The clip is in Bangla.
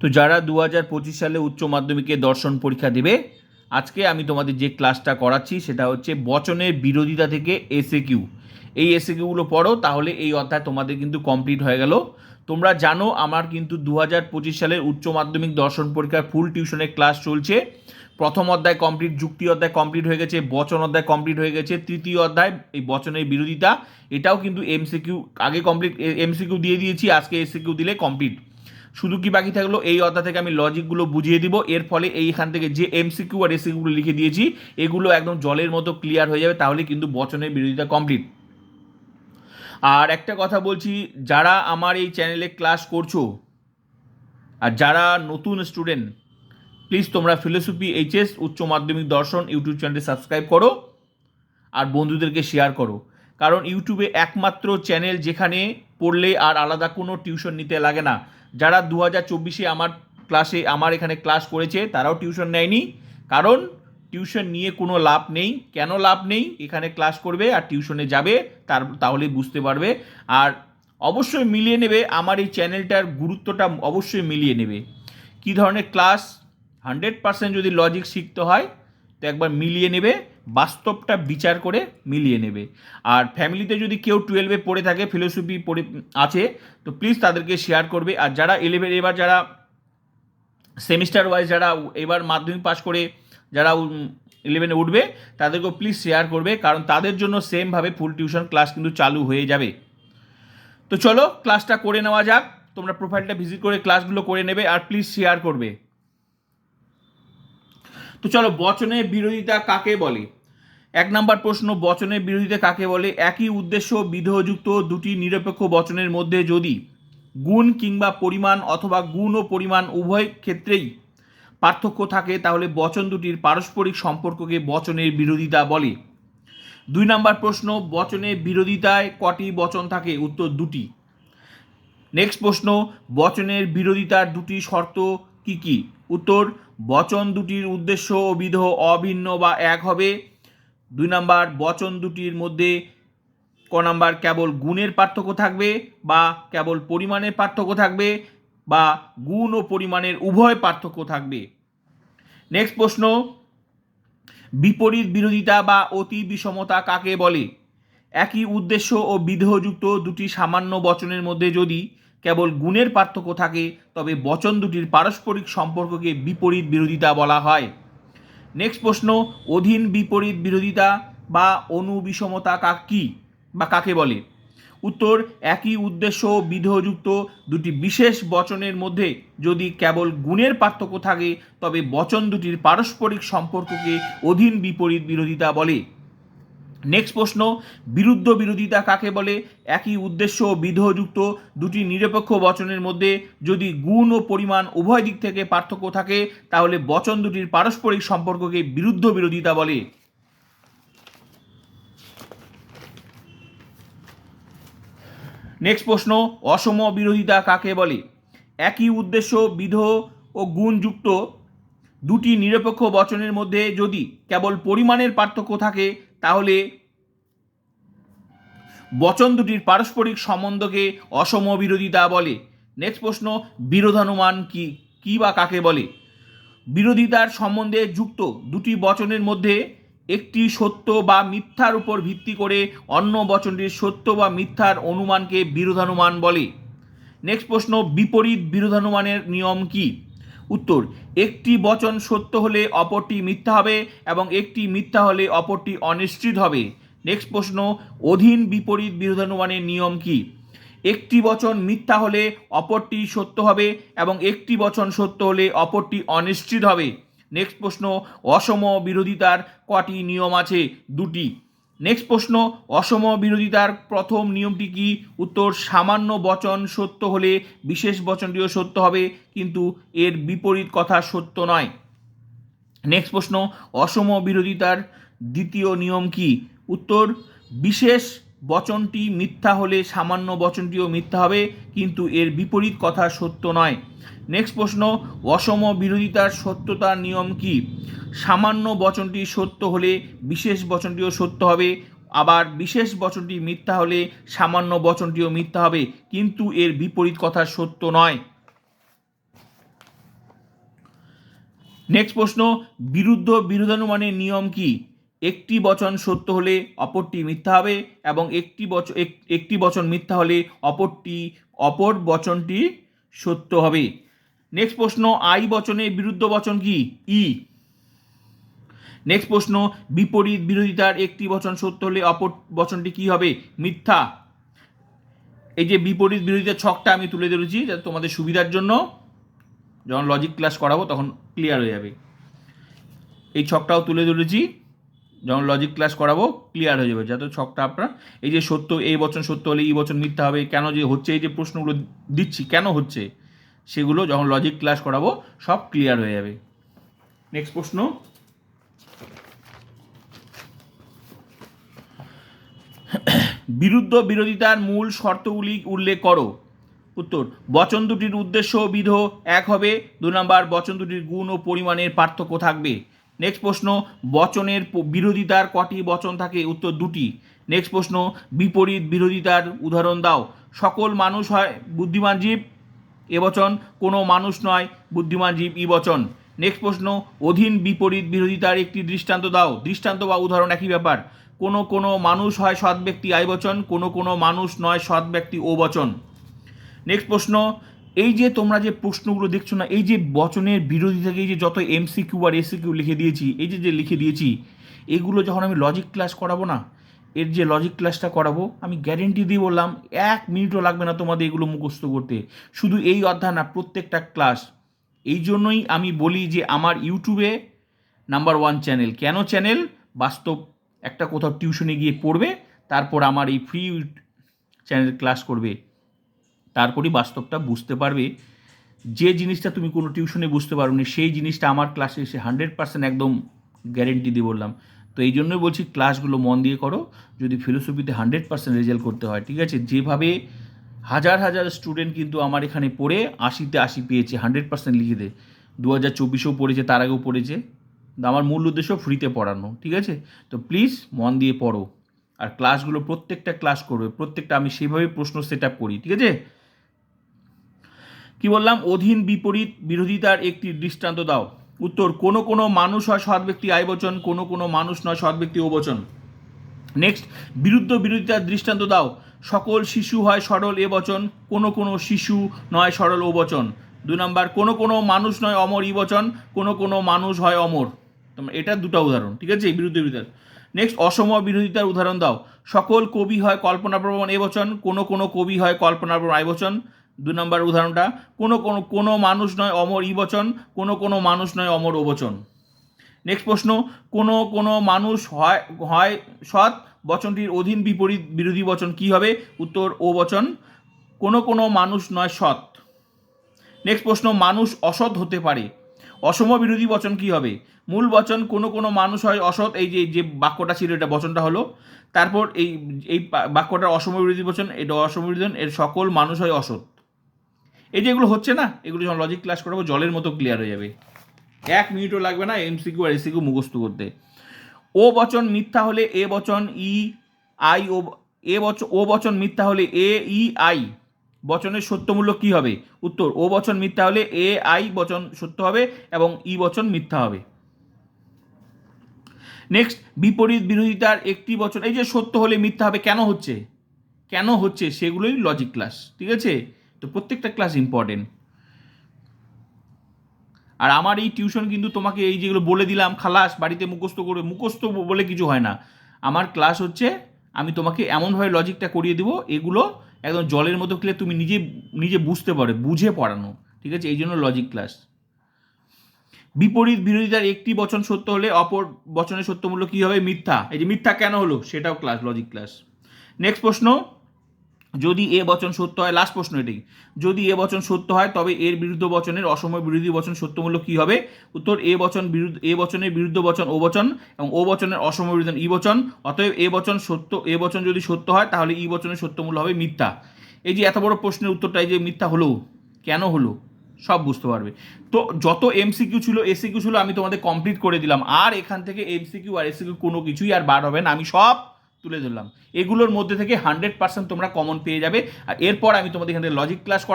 তো যারা দু পঁচিশ সালে উচ্চ মাধ্যমিকে দর্শন পরীক্ষা দেবে, আজকে আমি তোমাদের যে ক্লাসটা করাচ্ছি সেটা হচ্ছে বচনের বিরোধিতা থেকে এসএ কিউ এই এসএ কিউগুলো পড়ো, তাহলে এই অধ্যায় তোমাদের কিন্তু কমপ্লিট হয়ে গেল। তোমরা জানো আমার কিন্তু দু হাজার পঁচিশ সালের উচ্চ মাধ্যমিক দর্শন পরীক্ষার ফুল টিউশনের ক্লাস চলছে। প্রথম অধ্যায় কমপ্লিট যুক্তি অধ্যায় কমপ্লিট হয়ে গেছে, বচন অধ্যায় কমপ্লিট হয়ে গেছে, তৃতীয় অধ্যায় এই বচনের বিরোধিতা, এটাও কিন্তু এমসিকিউ আগে কমপ্লিট এমসিকিউ দিয়ে দিয়েছি, আজকে এসিকিউ দিলে কমপ্লিট শুধু কি বাকি থাকল? এই অধ্যায় থেকে আমি লজিকগুলো বুঝিয়ে দিব। এর ফলে এইখান থেকে যে এমসিকিউ আর এসিকিউগুলো লিখে দিয়েছি, এগুলো একদম জলের মতো ক্লিয়ার হয়ে যাবে, তাহলে কিন্তু বচনের বিরোধিতা কমপ্লিট আর একটা কথা বলছি, যারা আমার এই চ্যানেলে ক্লাস করছ, আর যারা নতুন স্টুডেন্ট প্লিজ তোমরা ফিলোসফি এইচএস উচ্চ মাধ্যমিক দর্শন ইউটিউব চ্যানেলটি সাবস্ক্রাইব করো, আর বন্ধুদেরকে শেয়ার করো। কারণ ইউটিউবে একমাত্র চ্যানেল যেখানে পড়লে আর আলাদা কোনো টিউশন নিতে লাগে না। যারা দু হাজার চব্বিশে আমার ক্লাসে আমার এখানে ক্লাস করেছে, তারাও টিউশন নেয়নি। কারণ টিউশন নিয়ে কোনো লাভ নেই। কেন লাভ নেই? এখানে ক্লাস করবে আর টিউশনে যাবে, তার তাহলেই বুঝতে পারবে। আর অবশ্যই মিলিয়ে নেবে, আমার এই চ্যানেলটার গুরুত্বটা অবশ্যই মিলিয়ে নেবে। কী ধরনের ক্লাস হান্ড্রেড পার্সেন্ট যদি লজিক শিখতে হয়, তো একবার মিলিয়ে নেবে। বাস্তবটা বিচার করে মিলিয়ে নেবে। আর ফ্যামিলিতে যদি কেউ টুয়েলভে পড়ে থাকে ফিলোসফি পড়ে, আছে, তো প্লিজ তাদেরকে শেয়ার করবে। আর যারা ইলেভেন এবার যারা সেমিস্টার ওয়াইজ যারা এবার মাধ্যমিক পাস করে যারা ইলেভেনে উঠবে, তাদেরকেও প্লিজ শেয়ার করবে, কারণ তাদের জন্য সেমভাবে ফুল টিউশন ক্লাস কিন্তু চালু হয়ে যাবে। তো চলো ক্লাসটা করে নেওয়া যাক। তোমরা প্রোফাইলটা ভিজিট করে ক্লাসগুলো করে নেবে, আর প্লিজ শেয়ার করবে। তো চলো, বচনে বিরোধিতা কাকে বলে? এক নাম্বার প্রশ্ন বচনের বিরোধিতা কাকে বলে? একই উদ্দেশ্য বিধেয়যুক্ত দুটি নিরপেক্ষ বচনের মধ্যে যদি গুণ কিংবা পরিমাণ অথবা গুণ ও পরিমাণ উভয় ক্ষেত্রেই পার্থক্য থাকে, তাহলে বচন দুটির পারস্পরিক সম্পর্ককে বচনের বিরোধিতা বলে। দুই নাম্বার প্রশ্ন বচনের বিরোধিতায় কটি বচন থাকে? উত্তর, দুটি। নেক্সট প্রশ্ন, বচনের বিরোধিতার দুটি শর্ত কি কি? উত্তর বচন দুটির উদ্দেশ্য ও বিধ অভিন্ন বা এক হবে। দুই নাম্বার, বচন দুটির মধ্যে ক নাম্বার, কেবল গুণের পার্থক্য থাকবে বা কেবল পরিমাণের পার্থক্য থাকবে বা গুণ ও পরিমাণের উভয় পার্থক্য থাকবে। নেক্সট প্রশ্ন, বিপরীত বিরোধিতা বা অতি বিষমতা কাকে বলে? একই উদ্দেশ্য ও বিধেয়যুক্ত দুটি সামান্য বচনের মধ্যে যদি কেবল গুণের পার্থক্য থাকে, তবে বচন দুটির পারস্পরিক সম্পর্ককে বিপরীত বিরোধিতা বলা হয়। নেক্সট প্রশ্ন, অধীন বিপরীত বিরোধিতা বা অনুবিষমতা কাক, কি বা কাকে বলে? উত্তর, একই উদ্দেশ্য বিধেয়যুক্ত দুটি বিশেষ বচনের মধ্যে যদি কেবল গুণের পার্থক্য থাকে, তবে বচন দুটির পারস্পরিক সম্পর্ককে অধীন বিপরীত বিরোধিতা বলে। নেক্সট প্রশ্ন, বিরুদ্ধ বিরোধিতা কাকে বলে? একই উদ্দেশ্য ও বিধেয়যুক্ত দুটি নিরপেক্ষ বচনের মধ্যে যদি গুণ ও পরিমাণ উভয় দিক থেকে পার্থক্য থাকে, তাহলে বচন দুটির পারস্পরিক সম্পর্ককে বিরুদ্ধ বিরোধিতা বলে। নেক্সট প্রশ্ন, অসম বিরোধিতা কাকে বলে? একই উদ্দেশ্য বিধ ও গুণযুক্ত দুটি নিরপেক্ষ বচনের মধ্যে যদি কেবল পরিমাণের পার্থক্য থাকে বচন দুটির পারস্পরিক সম্বন্ধকে অসম বিরোধিতা বলে। নেক্সট প্রশ্ন, বিরোধানুমান কি? কি বা কাকে বলে? বিরোধিতার সম্বন্ধে যুক্ত দুটি বচনের মধ্যে একটি সত্য বা মিথ্যার উপর ভিত্তি করে অন্য বচনটির সত্য বা মিথ্যার অনুমানকে বিরোধানুমান বলে। নেক্সট প্রশ্ন, বিপরীত বিরোধানুমানের নিয়ম কি? উত্তর, একটি বচন সত্য হলে অপরটি মিথ্যা হবে এবং একটি মিথ্যা হলে অপরটি অনিশ্চিত হবে। নেক্সট প্রশ্ন, অধীন বিপরীত বিরোধানুমানের নিয়ম কি? একটি বচন মিথ্যা হলে অপরটি সত্য হবে এবং একটি বচন সত্য হলে অপরটি অনিশ্চিত হবে। নেক্সট প্রশ্ন, অসম বিরোধিতার কটি নিয়ম আছে? দুটি। নেক্সট প্রশ্ন, অসম বিরোধিতার প্রথম নিয়মটি কি? উত্তর, সামান্য বচন সত্য হলে বিশেষ বচনটিও সত্য হবে, কিন্তু এর বিপরীত কথা সত্য নয়। নেক্সট প্রশ্ন, অসম বিরোধিতার দ্বিতীয় নিয়ম কি? উত্তর, বিশেষ বচনটি মিথ্যা হলে সামান্য বচনটিও মিথ্যা হবে, কিন্তু এর বিপরীত কথা সত্য নয়। নেক্সট প্রশ্ন, অসম বিরোধিতার সত্যতার নিয়ম কি? সামান্য বচনটি সত্য হলে বিশেষ বচনটিও সত্য হবে, আবার বিশেষ বচনটি মিথ্যা হলে সামান্য বচনটিও মিথ্যা হবে, কিন্তু এর বিপরীত কথা সত্য নয়। নেক্সট প্রশ্ন, বিরুদ্ধ বিরোধানুমানের নিয়ম কি? একটি বচন সত্য হলে অপরটি মিথ্যা হবে এবং একটি বচন একটি বচন মিথ্যা হলে অপরটি অপর বচনটি সত্য হবে। নেক্সট প্রশ্ন, আই বচনের বিরুদ্ধ বচন কি? ই। নেক্সট প্রশ্ন, বিপরীত বিরোধিতার একটি বচন সত্য হলে অপর বচনটি কি হবে? মিথ্যা। এই যে বিপরীত বিরোধিতার ছকটা আমি তুলে ধরেছি যাতে তোমাদের সুবিধার জন্য। যখন লজিক ক্লাস করাবো তখন ক্লিয়ার হয়ে যাবে। এই ছকটাও তুলে ধরেছি। যখন লজিক ক্লাস করাবো ক্লিয়ার হয়ে যাবে। যাতে ছকটা আপনার, এই যে সত্য, এই বচন সত্য হলে এই বচন মিথ্যা হবে, কেন যে হচ্ছে, এই যে প্রশ্নগুলো দিচ্ছি, কেন হচ্ছে, সেগুলো যখন লজিক ক্লাস করাবো, সব ক্লিয়ার হয়ে যাবে। নেক্সট প্রশ্ন। বিরুদ্ধ বিরোধিতার মূল শর্তগুলি উল্লেখ করো। উত্তর, বচন দুটির উদ্দেশ্য বিধ এক হবে। দু নম্বর, বচন দুটির গুণ ও পরিমাণের পার্থক্য থাকবে। নেক্সট প্রশ্ন, বচনের বিরোধিতার কটি বচন থাকে? উত্তর দুটি। নেক্সট প্রশ্ন, বিপরীত বিরোধিতার উদাহরণ দাও। সকল মানুষ হয় বুদ্ধিমান জীব, এ বচন। কোনো মানুষ নয় বুদ্ধিমান জীব, ই বচন। নেক্সট প্রশ্ন, অধীন বিপরীত বিরোধিতার একটি দৃষ্টান্ত দাও। দৃষ্টান্ত বা উদাহরণ একই ব্যাপার। কোনো কোনো মানুষ হয় সৎ ব্যক্তি, আই বচন। কোনো কোনো মানুষ নয় সৎ ব্যক্তি, ও বচন। নেক্সট প্রশ্ন এই যে তোমরা যে প্রশ্নগুলো দেখছ না, এই যে বচনের বিরোধী থেকে এই যে যত এমসিকিউ আর এসিকিউ লিখে দিয়েছি, এই যে যে লিখে দিয়েছি, এগুলো যখন আমি লজিক ক্লাস করাবো না, এর যে লজিক ক্লাসটা করাবো, আমি গ্যারেন্টি দিয়ে বললাম, এক মিনিটও লাগবে না তোমাদের এগুলো মুখস্থ করতে। শুধু এই অধ্যায় না, প্রত্যেকটা ক্লাস এই জন্যই আমি বলি যে আমার ইউটিউবে নাম্বার ওয়ান চ্যানেল কেন চ্যানেল বাস্তব একটা কোথাও টিউশনে গিয়ে পড়বে, তারপর আমার এই ফ্রি চ্যানেল ক্লাস করবে। তারপরই বাস্তবটা বুঝতে পারবে। যে জিনিসটা তুমি কোনো টিউশনে বুঝতে পারো সেই জিনিসটা আমার ক্লাসে এসে হান্ড্রেড পার্সেন্ট একদম গ্যারেন্টি দিয়ে বললাম। তো এই জন্যই বলছি, ক্লাসগুলো মন দিয়ে করো, যদি ফিলোসফিতে হান্ড্রেড পার্সেন্ট রেজাল্ট করতে হয়, ঠিক আছে? যেভাবে হাজার হাজার স্টুডেন্ট কিন্তু আমার এখানে পড়ে আশিতে আশি পেয়েছে, হান্ড্রেড পার্সেন্ট লিখে দে। দু হাজার চব্বিশেও পড়েছে, তার আগেও পড়েছে। আমার মূল উদ্দেশ্য ফ্রিতে পড়ানো, ঠিক আছে? তো প্লিজ মন দিয়ে পড়ো। আর ক্লাসগুলো প্রত্যেকটা ক্লাস করবে, প্রত্যেকটা আমি সেভাবেই প্রশ্ন সেট আপ করি, ঠিক আছে? কি বললাম? অধীন বিপরীত বিরোধিতার একটি দৃষ্টান্ত দাও। উত্তর, কোনো কোনো মানুষ হয় সৎ ব্যক্তি আয় বচন। কোনো কোনো মানুষ নয় সৎ ব্যক্তি, ও বচন। নেক্সট বিরুদ্ধ বিরোধিতার দৃষ্টান্ত দাও। সকল শিশু হয় সরল, এ বচন। কোনো কোনো শিশু নয় সরল, ও বচন। দু নম্বর, কোনো কোনো মানুষ নয় অমর, ই বচন। কোনো কোনো মানুষ হয় অমর। তোমার, এটা দুটো উদাহরণ, ঠিক আছে? বিরুদ্ধ বিরোধিতার। নেক্সট অসম বিরোধিতার উদাহরণ দাও। সকল কবি হয় কল্পনাপ্রবণ এ বচন। কোনো কোনো কবি হয় কল্পনাপ্রবণ আয় বচন। দু নম্বর উদাহরণটা, কোনো কোনো কোনো মানুষ নয় অমর ই বচন কোনো কোনো মানুষ নয় অমর ও বচন নেক্সট প্রশ্ন, কোনো কোনো মানুষ হয় হয় সৎ, বচনটির অধীন বিপরীত বিরোধী বচন কি হবে? উত্তর ও বচন কোনো কোনো মানুষ নয় সৎ। নেক্সট প্রশ্ন, মানুষ অসৎ হতে পারে। অসম বিরোধী বচন কি হবে? মূল বচন, কোনো কোনো মানুষ হয় অসৎ, এই যে যে বাক্যটা ছিল, এটা বচনটা হলো। তারপর এই এই বাক্যটার অসম বিরোধী বচন, এটা অসম বিরোধী এর সকল মানুষ হয় অসৎ। এই যে এগুলো হচ্ছে না, এগুলো যখন লজিক ক্লাস করাবো, জলের মতো ক্লিয়ার হয়ে যাবে। এক মিনিটও লাগবে না এমসিকিউ আর এসিকিউ মুখস্থ করতে। ও বচন মিথ্যা হলে এ বচন ই আই ও এ বচন ও বচন মিথ্যা হলে এ ই আই বচনের সত্যমূল্য কি হবে? উত্তর ও বচন মিথ্যা হলে এ আই বচন সত্য হবে এবং ই বচন মিথ্যা হবে। নেক্সট বিপরীত বিরোধিতার একটি বচন, এই যে সত্য হলে মিথ্যা হবে, কেন হচ্ছে? কেন হচ্ছে? সেগুলোই লজিক ক্লাস ঠিক আছে? তো প্রত্যেকটা ক্লাস ইম্পর্টেন্ট আর আমার এই টিউশন কিন্তু তোমাকে এই যেগুলো বলে দিলাম, খালাস, বাড়িতে মুখস্থ করবে মুখস্থ বলে কিছু হয় না। আমার ক্লাস হচ্ছে, আমি তোমাকে এমনভাবে লজিকটা করিয়ে দেবো, এগুলো একদম জলের মতো ক্লিয়ার তুমি নিজে নিজে বুঝতে পারবে বুঝে পড়ানো, ঠিক আছে? এই জন্য লজিক ক্লাস বিপরীত বিরোধিতার একটি বচন সত্য হলে অপর বচনের সত্যমূল্য কী হবে? মিথ্যা। এই যে মিথ্যা কেন হলো? সেটাও ক্লাস লজিক ক্লাস নেক্সট প্রশ্ন। যদি এ বচন সত্য হয় লাস্ট প্রশ্ন এটি। যদি এ বচন সত্য হয়, তবে এর বিরুদ্ধ বচনের অসময় বিরোধী বচন সত্যমূল্য কী হবে? উত্তর, এ বচন বিরুদ্ধ, এ বচনের বিরুদ্ধ বচন ও বচন এবং ও বচনের অসময় বিরোধী ই বচন। অতএব এ বচন সত্য, এ বচন যদি সত্য হয়, তাহলে ই বচনের সত্যমূল্য হবে মিথ্যা। এই যে এত বড় প্রশ্নের উত্তরটা, এই যে মিথ্যা হলো, কেন হলো? সব বুঝতে পারবে। তো যত এমসিকিউ ছিল এসিকিউ ছিল, আমি তোমাদের কমপ্লিট করে দিলাম। আর এখান থেকে এমসিকিউ আর এসিকিউ কোনো কিছুই আর বার হবে না। আমি সব তুলে ধরলাম। এগুলোর মধ্যে থেকে হান্ড্রেড পার্সেন্ট তোমরা কমন পেয়ে যাবে। আর এরপর আমি তোমাদের এখানে লজিক ক্লাস